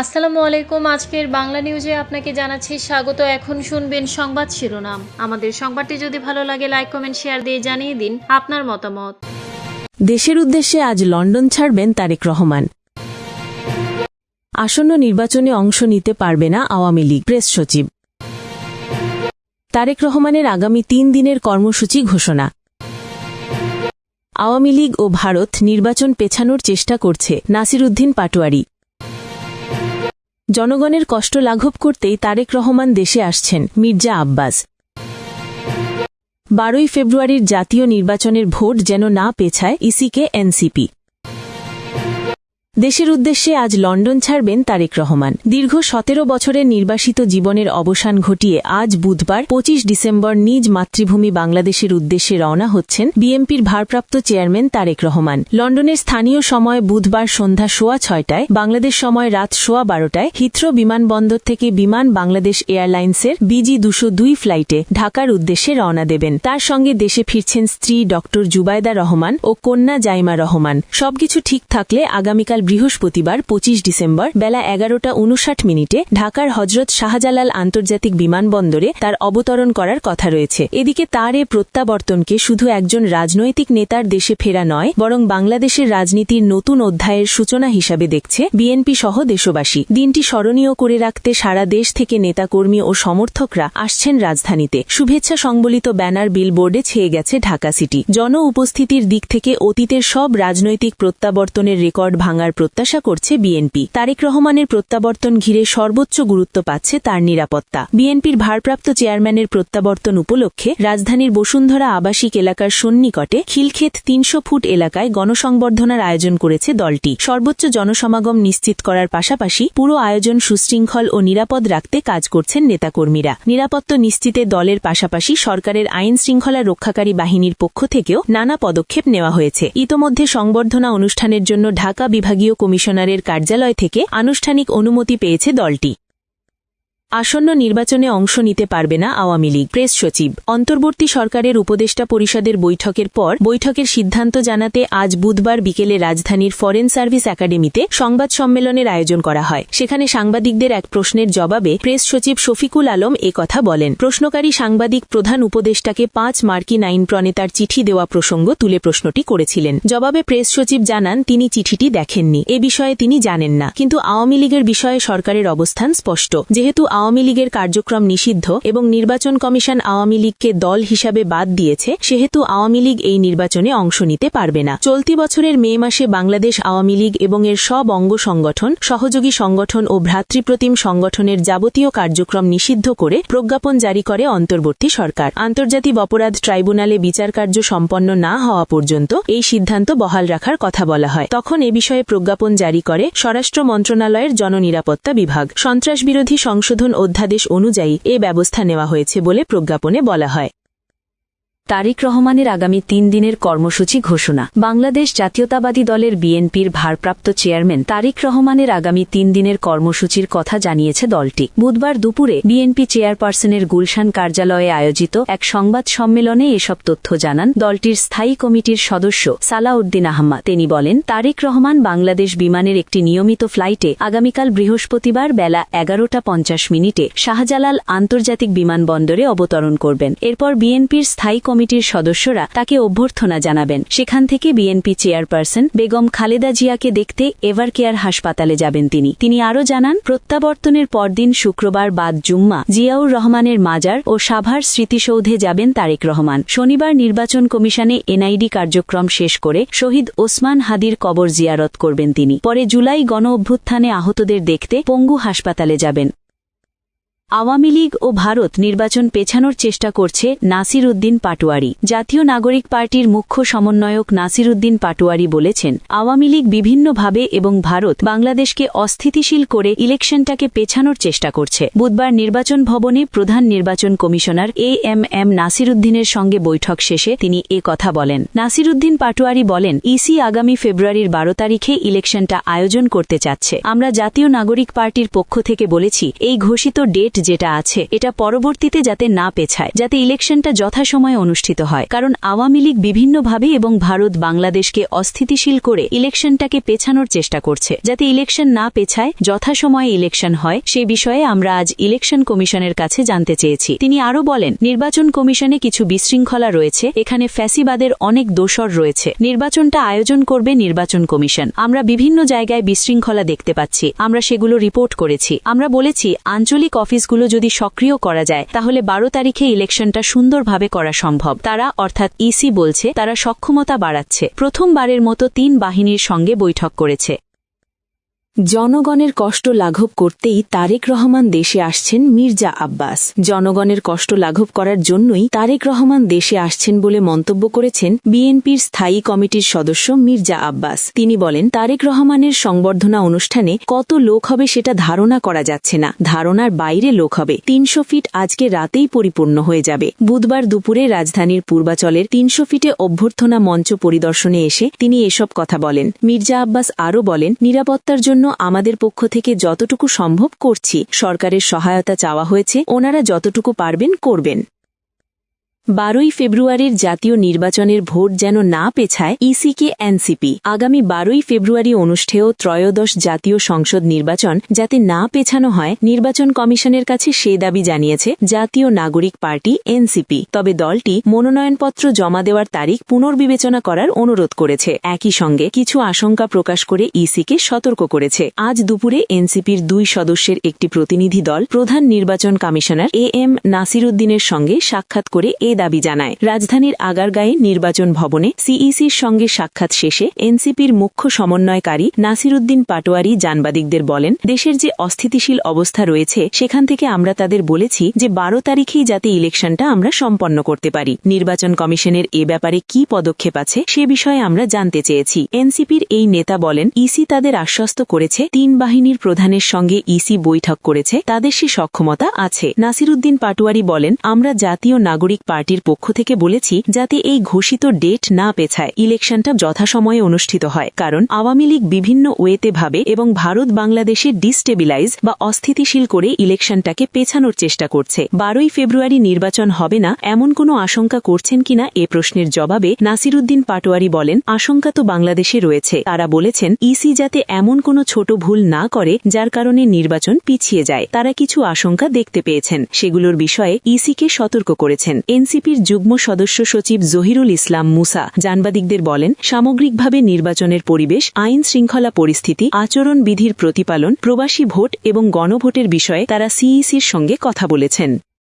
আসসালামু আলাইকুম। আজকের বাংলা নিউজে আপনাকে জানাচ্ছি স্বাগত। এখন শুনবেন সংবাদ শিরোনাম। আমাদের সংবাদটি যদি ভালো লাগে লাইক কমেন্ট শেয়ার দিয়ে জানিয়ে দিন আপনার মতামত। দেশের উদ্দেশ্যে আজ লন্ডন ছাড়বেন তারেক রহমান। আসন্ন নির্বাচনে অংশ নিতে পারবে না আওয়ামী লীগ, প্রেস সচিব। তারেক রহমানের আগামী তিন দিনের কর্মসূচি ঘোষণা। আওয়ামী লীগ ও ভারত নির্বাচন পেছানোর চেষ্টা করছে নাসিরুদ্দিন পাটোয়ারি। জনগণের কষ্ট লাঘব করতেই তারেক রহমান দেশে আসছেন মির্জা আব্বাস। বারোই ফেব্রুয়ারির জাতীয় নির্বাচনের ভোট যেন না পেছায় ইসিকে এনসিপি। দেশের উদ্দেশ্যে আজ লন্ডন ছাড়বেন তারেক রহমান। দীর্ঘ সতেরো বছরের নির্বাসিত জীবনের অবসান ঘটিয়ে আজ বুধবার পঁচিশ ডিসেম্বর নিজ মাতৃভূমি বাংলাদেশের উদ্দেশ্যে রওনা হচ্ছেন বিএমপির ভারপ্রাপ্ত চেয়ারম্যান তারেক রহমান। লন্ডনের স্থানীয় সময় বুধবার সন্ধ্যা সোয়া ছয়টায়, বাংলাদেশ সময় রাত সোয়া বারোটায় হিথ্রো বিমানবন্দর থেকে বিমান বাংলাদেশ এয়ারলাইন্সের বিজি দুশো দুই ফ্লাইটে ঢাকার উদ্দেশ্যে রওনা দেবেন। তার সঙ্গে দেশে ফিরছেন স্ত্রী ডক্টর জুবায়দা রহমান ও কন্যা জাইমা রহমান। সবকিছু ঠিক থাকলে আগামীকাল বৃহস্পতিবার পঁচিশ ডিসেম্বর বেলা এগারোটা উনষাট মিনিটে ঢাকার হজরত শাহজালাল আন্তর্জাতিক বিমানবন্দরে তার অবতরণ করার কথা রয়েছে। এদিকে তার এ প্রত্যাবর্তনকে শুধু একজন রাজনৈতিক নেতার দেশে ফেরা নয়, বরং বাংলাদেশের রাজনীতির নতুন অধ্যায়ের সূচনা হিসাবে দেখছে বিএনপি সহ দেশবাসী। দিনটি স্মরণীয় করে রাখতে সারা দেশ থেকে নেতাকর্মী ও সমর্থকরা আসছেন রাজধানীতে। শুভেচ্ছা সংবলিত ব্যানার বিলবোর্ডে ছেয়ে গেছে ঢাকা সিটি। জন উপস্থিতির দিক থেকে অতীতের সব রাজনৈতিক প্রত্যাবর্তনের রেকর্ড ভাঙার প্রত্যাশা করছে বিএনপি। তারেক রহমানের প্রত্যাবর্তন ঘিরে সর্বোচ্চ গুরুত্ব পাচ্ছে তার নিরাপত্তা। বিএনপির ভারপ্রাপ্ত চেয়ারম্যানের প্রত্যাবর্তন উপলক্ষে রাজধানীর বসুন্ধরা আবাসিক এলাকার সন্নিকটে খিলক্ষেত তিনশো ফুট এলাকায় গণসংবর্ধনার আয়োজন করেছে দলটি। সর্বোচ্চ জনসমাগম নিশ্চিত করার পাশাপাশি পুরো আয়োজন সুশৃঙ্খল ও নিরাপদ রাখতে কাজ করছেন নেতাকর্মীরা। নিরাপত্তা নিশ্চিতে দলের পাশাপাশি সরকারের আইন শৃঙ্খলা রক্ষাকারী বাহিনীর পক্ষ থেকেও নানা পদক্ষেপ নেওয়া হয়েছে। ইতোমধ্যে সংবর্ধনা অনুষ্ঠানের জন্য ঢাকা বিভাগীয় কমিশনারের কার্যালয় থেকে আনুষ্ঠানিক অনুমতি পেয়েছে দলটি। আসন্ন নির্বাচনে অংশ নিতে পারবে না আওয়ামী লীগ। প্রেস সচিব। অন্তর্বর্তী সরকারের উপদেষ্টা পরিষদের বৈঠকের পর বৈঠকের সিদ্ধান্ত জানাতে আজ বুধবার বিকেলে রাজধানীর ফরেন সার্ভিস একাডেমিতে সংবাদ সম্মেলনের আয়োজন করা হয়। সেখানে সাংবাদিকদের এক প্রশ্নের জবাবে প্রেস সচিব শফিকুল আলম এ কথা বলেন। প্রশ্নকারী সাংবাদিক প্রধান উপদেষ্টাকে পাঁচ মার্কিন আইন প্রণেতার চিঠি দেওয়া প্রসঙ্গ তুলে প্রশ্নটি করেছিলেন। জবাবে প্রেস সচিব জানান, তিনি চিঠিটি দেখেননি। এ বিষয়ে তিনি জানেন না। কিন্তু আওয়ামী লীগের বিষয়ে সরকারের অবস্থান স্পষ্ট। যেহেতু আওয়ামী লীগের কার্যক্রম নিষিদ্ধ এবং নির্বাচন কমিশন আওয়ামী লীগকে দল হিসাবে বাদ দিয়েছে, সেহেতু আওয়ামী লীগ এই নির্বাচনে অংশ নিতে পারবে না। চলতি বছরের মে মাসে বাংলাদেশ আওয়ামী লীগ এবং এর সব অঙ্গ সংগঠন, সহযোগী সংগঠন ও ভ্রাতৃপ্রতিম সংগঠনের যাবতীয় কার্যক্রম নিষিদ্ধ করে প্রজ্ঞাপন জারি করে অন্তর্বর্তী সরকার। আন্তর্জাতিক অপরাধ ট্রাইব্যুনালে বিচারকার্য সম্পন্ন না হওয়া পর্যন্ত এই সিদ্ধান্ত বহাল রাখার কথা বলা হয়। তখন এ বিষয়ে প্রজ্ঞাপন জারি করে স্বরাষ্ট্র মন্ত্রণালয়ের জননিরাপত্তা বিভাগ। সন্ত্রাসবিরোধী সংশোধন অধ্যাদেশ অনুযায়ী এ ব্যবস্থা নেওয়া হয়েছে বলে প্রজ্ঞাপনে বলা হয়। তারিক রহমানের আগামী তিন দিনের কর্মসূচি ঘোষণা। বাংলাদেশ জাতীয়তাবাদী দলের বিএনপির ভারপ্রাপ্ত চেয়ারম্যান তারিক রহমানের আগামী তিন দিনের কর্মসূচির কথা জানিয়েছে দলটি। বুধবার দুপুরে বিএনপি চেয়ারপারসনের গুলশান কার্যালয়ে আয়োজিত এক সংবাদ সম্মেলনে এসব তথ্য জানান দলটির স্থায়ী কমিটির সদস্য সালাউদ্দিন আহম্মদ। তিনি বলেন, তারিক রহমান বাংলাদেশ বিমানের একটি নিয়মিত ফ্লাইটে আগামীকাল বৃহস্পতিবার বেলা এগারোটা পঞ্চাশ মিনিটে শাহজালাল আন্তর্জাতিক বিমানবন্দরে অবতরণ করবেন। এরপর বিএনপির স্থায়ী কমিটির সদস্যরা তাকে অভ্যর্থনা জানাবেন। সেখান থেকে বিএনপি চেয়ারপারসন বেগম খালেদা জিয়াকে দেখতে এভার কেয়ার হাসপাতালে যাবেন তিনি। তিনি আরও জানান, প্রত্যাবর্তনের পরদিন শুক্রবার বাদ জুম্মা জিয়াউর রহমানের মাজার ও সাভার স্মৃতিসৌধে যাবেন তারেক রহমান। শনিবার নির্বাচন কমিশনে এনআইডি কার্যক্রম শেষ করে শহীদ ওসমান হাদির কবর জিয়ারত করবেন তিনি। পরে জুলাই গণ অভ্যুত্থানে আহতদের দেখতে পঙ্গু হাসপাতালে যাবেন। আওয়ামী লীগ ও ভারত নির্বাচন পেছানোর চেষ্টা করছে নাসির উদ্দিন পাটোয়ারি। জাতীয় নাগরিক পার্টির মুখ্য সমন্বয়ক নাসির উদ্দিন পাটোয়ারি বলেছেন, আওয়ামী লীগ বিভিন্নভাবে এবং ভারত বাংলাদেশকে অস্থিতিশীল করে ইলেকশনটাকে পেছানোর চেষ্টা করছে। বুধবার নির্বাচন ভবনে প্রধান নির্বাচন commissioner A M M Nasir উদ্দিনের সঙ্গে বৈঠক শেষে তিনি এ কথা বলেন। নাসির উদ্দিন পাটোয়ারি বলেন, ইসি আগামী ফেব্রুয়ারির বারো তারিখে ইলেকশনটা আয়োজন করতে চাচ্ছে। আমরা জাতীয় নাগরিক পার্টির পক্ষ থেকে বলেছি, এই ঘোষিত ডেট যেটা আছে, এটা পরবর্তীতে যাতে না পেছায়, যাতে ইলেকশনটা যথাসময়ে অনুষ্ঠিত হয়। কারণ আওয়ামী লীগ বিভিন্নভাবে এবং ভারত বাংলাদেশকে অস্থিতিশীল করে ইলেকশনটাকে পেছানোর চেষ্টা করছে। যাতে ইলেকশন না পেছায়, যথাসময়ে ইলেকশন হয়, সে বিষয়ে আমরা আজ ইলেকশন কমিশনের কাছে জানতে চেয়েছি। তিনি আরও বলেন, নির্বাচন কমিশনে কিছু বিশৃঙ্খলা রয়েছে, এখানে ফ্যাসিবাদের অনেক দোষর রয়েছে। নির্বাচনটা আয়োজন করবে নির্বাচন কমিশন। আমরা বিভিন্ন জায়গায় বিশৃঙ্খলা দেখতে পাচ্ছি। আমরা সেগুলো রিপোর্ট করেছি। আমরা বলেছি, আঞ্চলিক অফিসগুলো যদি সক্রিয় করা যায়, তাহলে বারো তারিখে ইলেকশনটা সুন্দরভাবে করা সম্ভব। তারা, অর্থাৎ ইসি বলছে, তারা সক্ষমতা বাড়াচ্ছে। প্রথমবারের মতো তিন বাহিনীর সঙ্গে বৈঠক করেছে। জনগণের কষ্ট লাঘব করতেই তারেক রহমান দেশে আসছেন মির্জা আব্বাস। জনগণের কষ্ট লাঘব করার জন্যই তারেক রহমান দেশে আসছেন বলে মন্তব্য করেছেন বিএনপির স্থায়ী কমিটির সদস্য মির্জা আব্বাস। তিনি বলেন, তারেক রহমানের সংবর্ধনা অনুষ্ঠানে কত লোক হবে সেটা ধারণা করা যাচ্ছে না। ধারণার বাইরে লোক হবে। তিনশো ফিট আজকে রাতেই পরিপূর্ণ হয়ে যাবে। বুধবার দুপুরে রাজধানীর পূর্বাচলের তিনশো ফিটে অভ্যর্থনা মঞ্চ পরিদর্শনে এসে তিনি এসব কথা বলেন। মির্জা আব্বাস আরও বলেন, নিরাপত্তার জন্য আমাদের পক্ষ থেকে যতটুকু সম্ভব করছি সরকারের সহায়তা চাওয়া হয়েছে ওনারা যতটুকু পারবেন করবেন। বারোই ফেব্রুয়ারির জাতীয় নির্বাচনের ভোট যেন না পেছায় ইসিকে এনসিপি। আগামী বারোই ফেব্রুয়ারি অনুষ্ঠেয় ত্রয়োদশ জাতীয় সংসদ নির্বাচন যাতে না পেছানো হয়, নির্বাচন কমিশনের কাছে সে দাবি জানিয়েছে জাতীয় নাগরিক পার্টি এনসিপি। তবে দলটি মনোনয়নপত্র জমা দেওয়ার তারিখ পুনর্বিবেচনা করার অনুরোধ করেছে। একই সঙ্গে কিছু আশঙ্কা প্রকাশ করে ইসিকে সতর্ক করেছে। আজ দুপুরে এনসিপির দুই সদস্যের একটি প্রতিনিধি দল প্রধান নির্বাচন কমিশনার এ এম নাসিরুদ্দিনের সঙ্গে সাক্ষাৎ করে এ দাবি জানায়। রাজধানীর আগারগাঁয়ে নির্বাচন ভবনে সিইসির সঙ্গে সাক্ষাৎ শেষে এনসিপির মুখ্য সমন্বয়কারী নাসিরুদ্দিন পাটোয়ারি জানবাদিকদের বলেন, দেশের যে অস্থিতিশীল অবস্থা রয়েছে, সেখান থেকে আমরা তাদের বলেছি যে বারো তারিখেই যাতে ইলেকশনটা আমরা সম্পন্ন করতে পারি। নির্বাচন কমিশনের এ ব্যাপারে কি পদক্ষেপ আছে, সে বিষয়ে আমরা জানতে চেয়েছি। এনসিপির এই নেতা বলেন, ইসি তাদের আশ্বস্ত করেছে, তিন বাহিনীর প্রধানের সঙ্গে ইসি বৈঠক করেছে, তাদের সে সক্ষমতা আছে। নাসিরুদ্দিন পাটোয়ারি বলেন, আমরা জাতীয় নাগরিক পার্টির পক্ষ থেকে বলেছি, যাতে এই ঘোষিত ডেট না পেছায় ইলেকশনটা যথাসময়ে অনুষ্ঠিত হয়। কারণ আওয়ামী লীগ বিভিন্ন ওয়েতে ভাবে এবং ভারত বাংলাদেশে ডিস্টেবিলাইজ বা অস্থিতিশীল করে ইলেকশনটাকে পেছানোর চেষ্টা করছে। বারোই ফেব্রুয়ারি নির্বাচন হবে না, এমন কোনো আশঙ্কা করছেন কিনা এ প্রশ্নের জবাবে নাসিরুদ্দিন পাটোয়ারি বলেন, আশঙ্কা তো বাংলাদেশে রয়েছে। তারা বলেছেন, ইসি যাতে এমন কোনো ছোট ভুল না করে, যার কারণে নির্বাচন পিছিয়ে যায়। তারা কিছু আশঙ্কা দেখতে পেয়েছেন। সেগুলোর বিষয়ে ইসিকে সতর্ক করেছেন। এনসিপির যুগ্ম সদস্য সচিব জহিরুল ইসলাম মুসা জানবাদিকদের বলেন, সামগ্রিকভাবে নির্বাচনের পরিবেশ, আইন শৃঙ্খলা পরিস্থিতি আচরণবিধির প্রতিপালন, প্রবাসী ভোট এবং গণভোটের বিষয়ে তারা সিইসির সঙ্গে কথা বলেছেন।